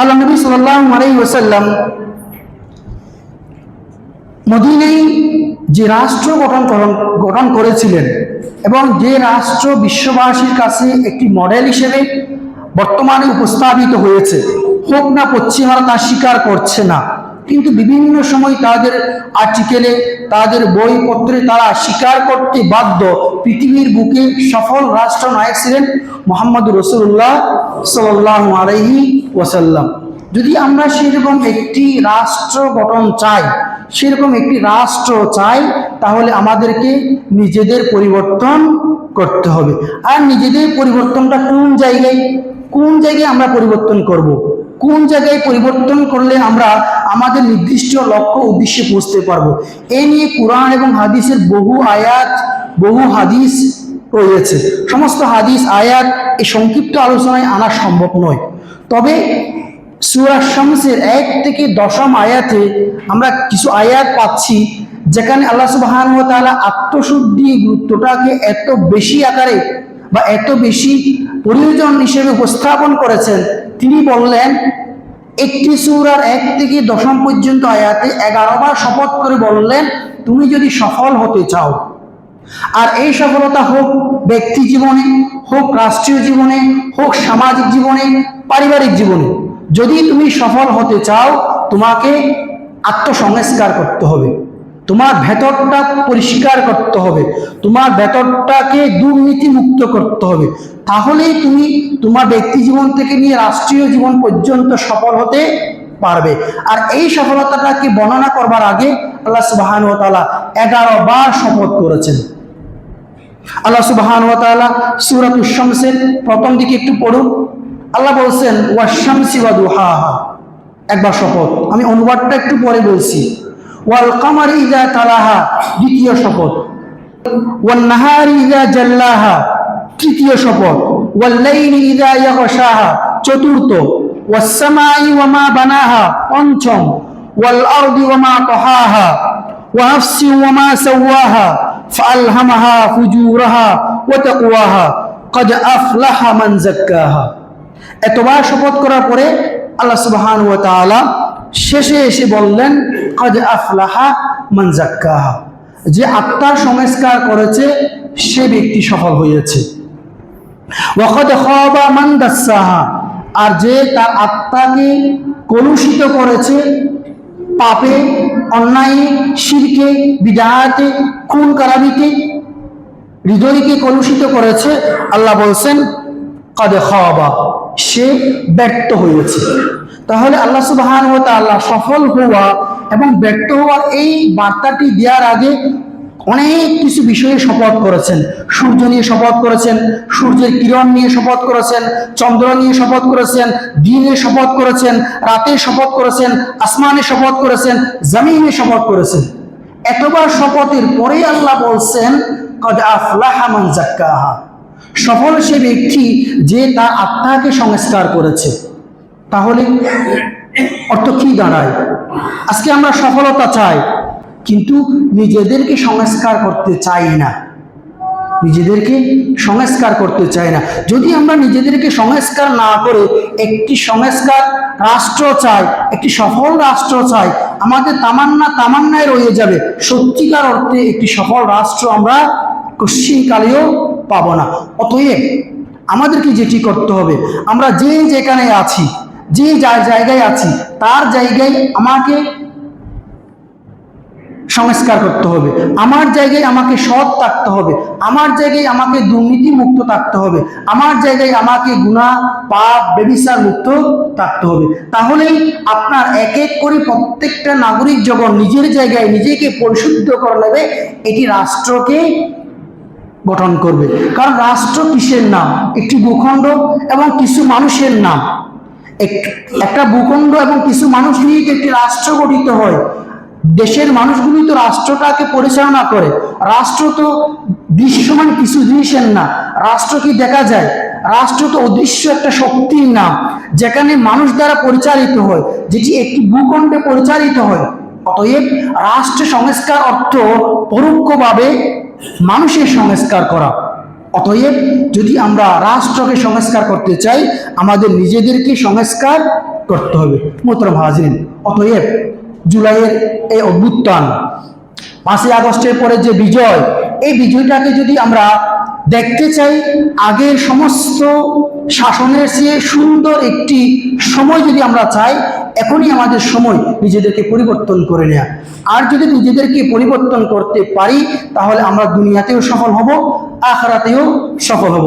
আল্লাহ নবী সাল্লাহ আলাই ওসাল্লাম মদিনেই যে রাষ্ট্র গঠন গঠন করেছিলেন এবং যে রাষ্ট্র বিশ্ববাসীর কাছে একটি মডেল হিসেবে বর্তমানে উপস্থাপিত হয়েছে, হোক না পশ্চিমারা তা স্বীকার করছে না। কিন্তু বিভিন্ন সময় তাদের আর্টিকেলে তাদের বইপত্রে তারা স্বীকার করতে বাধ্য পৃথিবীর বুকে সফল রাষ্ট্রনায়ক ছিলেন মোহাম্মদ রসুল্লাহ সাল্লাহ আলহি ওয়াসাল্লাম। যদি আমরা সেরকম একটি রাষ্ট্র গঠন চাই, সেরকম একটি রাষ্ট্র চাই, তাহলে আমাদেরকে নিজেদের পরিবর্তন করতে হবে। আর নিজেদের পরিবর্তনটা কোন জায়গায়? কোন জায়গায় আমরা পরিবর্তন করব। কোন জায়গায় পরিবর্তন করলে আমরা আমাদের নির্দিষ্ট লক্ষ্য উদ্দেশ্যে পৌঁছতে পারব? এ নিয়ে কোরআন এবং হাদিসের বহু আয়াত, বহু হাদিস রয়েছে। সমস্ত হাদিস, আয়াত এই সংক্ষিপ্ত আলোচনায় আনা সম্ভব নয়। তবে সুরা শামসের এক থেকে দশম আয়াতে আমরা কিছু আয়াত পাচ্ছি, যেখানে আল্লাহ সুবহান তাআলা আত্মশুদ্ধি গুরুত্বটাকে এত বেশি আকারে বা এত বেশি প্রয়োজন হিসেবে উপস্থাপন করেছেন। তিনি বললেন, একটি সূরার এক থেকে দশম পর্যন্ত আয়াতে এগারো বার শপথ করে বললেন, তুমি যদি সফল হতে চাও। আর এই সফলতা হোক ব্যক্তি জীবনে হোক রাষ্ট্রীয় জীবনে, হোক সামাজিক জীবনে, পারিবারিক জীবনে। যদি তুমি সফল হতে চাও, তোমাকে আত্মসংস্কার করতে হবে। তোমার ভেতরটা পরিষ্কার করতে হবে। তোমার ভেতরটাকে দুর্নীতি মুক্ত করতে হবে। তাহলেই তুমি তোমার ব্যক্তি জীবন থেকে নিয়ে রাষ্ট্রীয় জীবন পর্যন্ত সফল হতে পারবে। আর এই সফলতাটাকে বর্ণনা করবার আগে আল্লাহ সুবাহান ও তাআলা এগারো বার শপথ করেছেন। আল্লাহ সুবাহান ও তাআলা সূরাতুশ শামসের প্রথম দিকে একটু পড়ুন। আল্লাহ বলছেন ওয়াশামসি ওয়া দুহাহা। একবার শপথ। আমি অনুবাদটা একটু পরে বলছি। ওয়াল কামারি ইযা তালাহা। দ্বিতীয় শপথ। ওয়ান নাহারি ইযা জাল্লাহা। তৃতীয় শপথ। ওয়াল লাইলি ইযা ইয়াগশাহা। চতুর্থ। ওয়াস সামাই ওয়া মা বানাহা। পঞ্চম। ওয়াল আরদি ওয়া মা তাহাহা। ওয়া নাফসি ওয়া মা সাওয়াহা। فألهمها فجورها وتقواها قد أفلح من زكاها এতবার শপথ করার পরে আল্লাহ সুবহান ওয়া তাআলা শেষে এসে বললেন কদ আফলাহা মান জাক্কাহা যে আত্মার সংস্কার করেছে সে ব্যক্তি সফল হয়েছে ওয়াকদ খাবা মান দাসসাহা আর যে তার আত্মাকে কলুষিত করেছে পাপে, অন্যায়ে, শিরকে, বিদায়াতে, খুন কারাবিতে হৃদয়কে কলুষিত করেছে, আল্লাহ বলছেন, কাদে খাওয়াবা সে ব্যর্থ হয়েছে। তাহলে আল্লাহ সুবাহান হতে আল্লাহ সফল হওয়া এবং ব্যর্থ হওয়ার এই বার্তাটি দেওয়ার আগে অনেক কিছু বিষয়ে শপথ করেছেন। সূর্য নিয়ে শপথ করেছেন, সূর্যের কিরণ নিয়ে শপথ করেছেন, চন্দ্র নিয়ে শপথ করেছেন, দিনে শপথ করেছেন, রাতে শপথ করেছেন, আসমানে শপথ করেছেন, জমিনে শপথ করেছেন। এতবার শপথের পরে আল্লাহ বলছেন সফল সে ব্যক্তি যে তার আত্মাকে সংস্কার করেছে। তাহলে অর্থ কি দাঁড়ায়? আজকে আমরা সফলতা চাই। কিন্তু নিজেদেরকে সংস্কার করতে চাই না। নিজেদেরকে সংস্কার করতে চাই না। যদি আমরা নিজেদেরকে সংস্কার না করে একটি সংস্কার রাষ্ট্র চাই, একটি সফল রাষ্ট্র চাই, আমাদের তামান্না তামান্নায় রয়ে যাবে। সত্যিকার অর্থে একটি সফল রাষ্ট্র আমরা কশ্চিনকালেও পাব না। অতএব আমাদেরকে যেটি করতে হবে, আমরা যে যেখানে আছি, যে যা- জায়গায় আছি, তার জায়গায় আমাকে সংস্কার করতে হবে। আমার জায়গায় আমাকে সৎ থাকতে হবে। আমার জায়গায় আমাকে দুর্নীতি মুক্ত থাকতে হবে। আমার জায়গায় আমাকে গুণা, পাপ, বেবিচার মুক্ত থাকতে হবে। তাহলেই আপনার এক এক করে প্রত্যেকটা নাগরিক যখন নিজের জায়গায় নিজেকে পরিশুদ্ধ করে নেবে, এটি রাষ্ট্রকে গঠন করবে। কারণ রাষ্ট্র কিসের নাম? একটি ভূখণ্ড এবং কিছু মানুষের নাম। এক- একটা ভূখণ্ড এবং কিছু মানুষ নিয়ে একটি রাষ্ট্র গঠিত হয় দেশের মানুষগুলি তো রাষ্ট্রটাকে পরিচালনা করে। রাষ্ট্র তো দৃশ্যমান কিছু জিনিসের না। রাষ্ট্র কি দেখা যায়? রাষ্ট্র তো অদৃশ্য একটা শক্তির নাম, যেখানে মানুষ দ্বারা পরিচালিত হয়, যেটি একটি ভূখণ্ডে পরিচালিত হয়। অতএব রাষ্ট্র সংস্কার অর্থ পরোক্ষভাবে মানুষের সংস্কার করা। অতএব যদি আমরা রাষ্ট্রকে সংস্কার করতে চাই, আমাদের নিজেদেরকে সংস্কার করতে হবে। হাজিরিন অতএব জুলাইয়ের এই অভ্যুত্থান। পাঁচই আগস্টের পরে যে বিজয়, এই বিজয়টাকে যদি আমরা দেখতে চাই, আগের সমস্ত শাসনের চেয়ে সুন্দর একটি সময় যদি আমরা চাই, এখনই আমাদের সময় নিজেদেরকে পরিবর্তন করে নেওয়া আর যদি নিজেদেরকে পরিবর্তন করতে পারি, তাহলে আমরা দুনিয়াতেও সফল হব, আখরাতেও সফল হব।